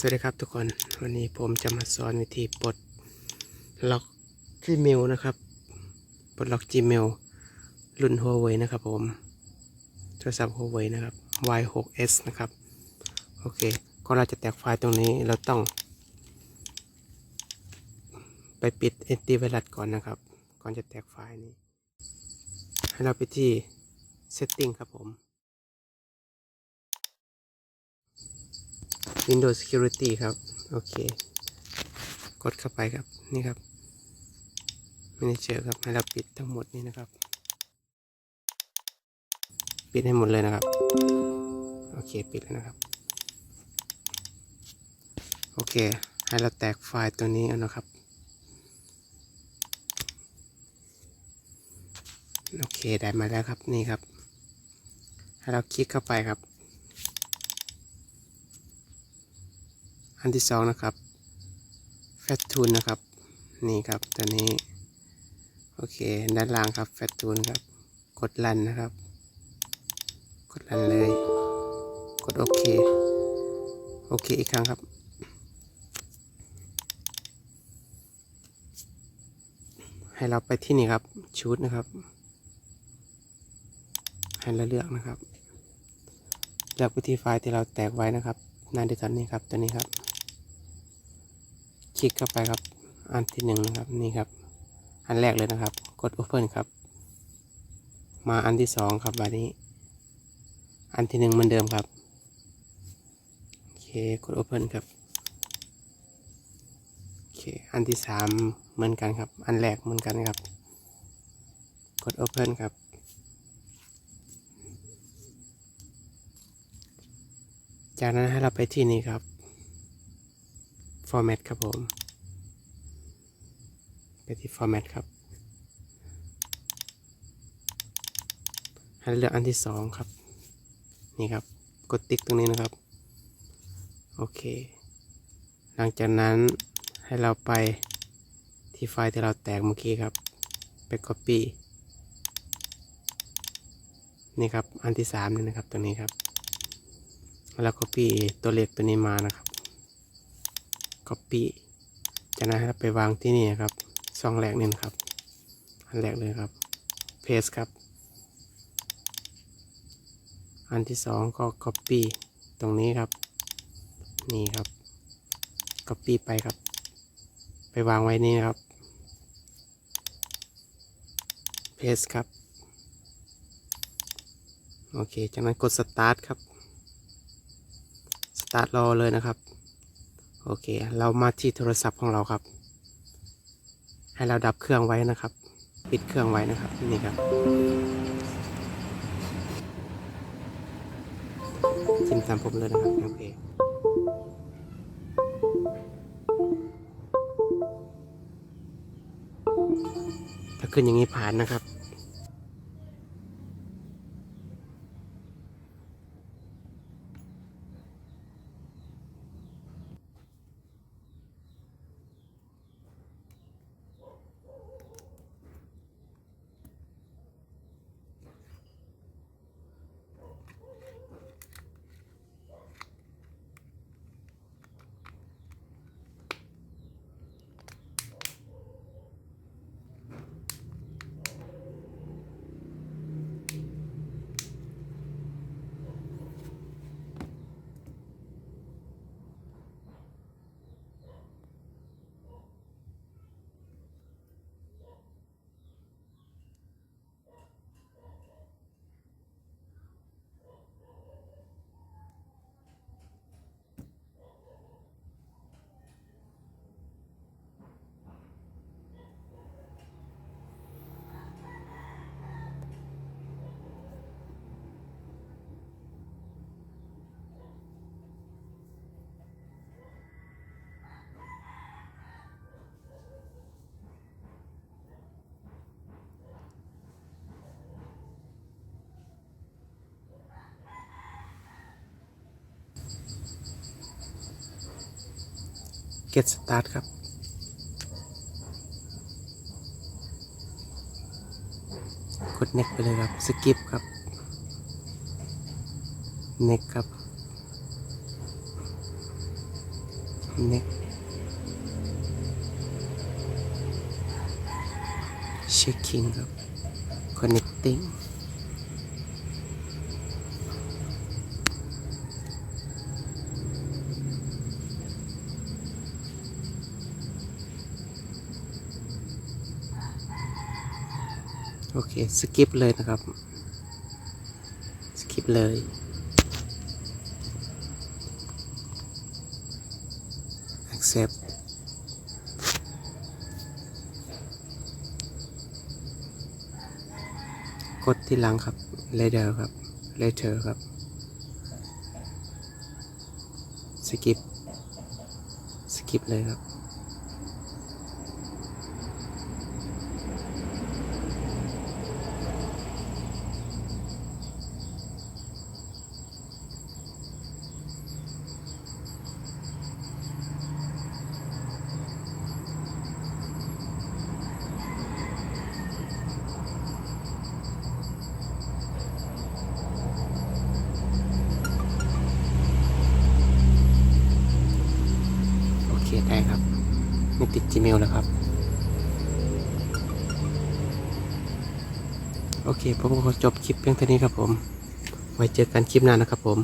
สวัสดีครับทุกคนวันนี้ผมจะมาสอนวิธีปลดล็อก Gmail นะครับปลดล็อก Gmail รุ่น Huawei นะครับผมโทรศัพท์ Huawei นะครับ Y6s นะครับโอเคก่อนเราจะแตกไฟล์ตรงนี้เราต้อง ไปปิด antivirus ก่อนนะครับ ก่อนจะแตกไฟล์นี้ ให้เราไปที่ setting ครับผม Windows Security ครับ โอเค กดเข้าไปครับ นี่ครับ Manager ครับ ให้เราปิดทั้งหมดนี้นะครับ ปิดให้หมดเลยนะครับ โอเค ปิดแล้วนะครับ โอเค ให้เราแตกไฟล์ตัวนี้เอานะครับ โอเค ได้มาแล้วครับ นี่ครับ ให้เราคลิกเข้าไปครับ อันที่สองนะครับแฟตทูนนะครับ นี่ครับตัวนี้โอเค ด้านล่างครับแฟตทูนครับ กดรันนะครับ กดรันเลย กดโอเค โอเคอีกครั้งครับให้เราไปที่นี่ครับชุดนะครับ ให้เราเลือกนะครับ เลือกวิธีไฟล์ที่เราแตกไว้นะครับหน้าดิจิตอลนี่ครับตัวนี้ครับ คลิกเข้าไปครับ อันที่หนึ่งนะครับนี่ครับ อันแรกเลยนะครับ กด Open ครับ มาอันที่สองครับแบบนี้ อันที่หนึ่งเหมือนเดิมครับโอเคกด Open ครับโอเคอันที่สามเหมือนกันครับ อันแรกเหมือนกันครับ กด Open ครับจากนั้นให้เราไปที่นี่ครับ format ครับผม ไปที่ format ครับ ให้เลือกอันที่สองครับ นี่ครับ กดติ๊กตรงนี้นะครับ โอเค หลังจากนั้นให้เราไปที่ไฟล์ที่เราแตกเมื่อกี้ครับ ไป copy นี่ครับ อันที่สามนี่นะครับตรงนี้ครับ แล้ว copy ตัวเลขตัวนี้มานะครับ copy จากนั้นให้เราไปวางที่นี่นะครับช่องแรกนี่นะครับ อันแรกเลยครับ paste ครับ อันที่สองก็ copy ตรงนี้ครับ นี่ครับ copy ไปครับ ไปวางไว้นี่นครับ paste ครับ โอเค จากนั้นกด start ครับสตาร์ทรอเลยนะครับ โอเค เรามาที่โทรศัพท์ของเราครับ ให้เราดับเครื่องไว้นะครับ ปิดเครื่องไว้นะครับนี่ครับจิ้มตามผมเลยนะครับโอเคถ้าขึ้นอย่างนี้ผ่านนะครับ get start ครับ กด next ไปเลยครับ skip ครับ next ครับ next checking ครับ connecting โอเค สกิปเลยนะครับ สกิปเลย accept กดที่หลังครับ later ครับ later ครับสกิปสกิปเลยครับ โอเค ได้ครับิด Gmail นะครับ โอเคผมก็ขอจบคลิปเพียงเท่านี้ครับผม ไว้เจอกันคลิปหน้านะครับผม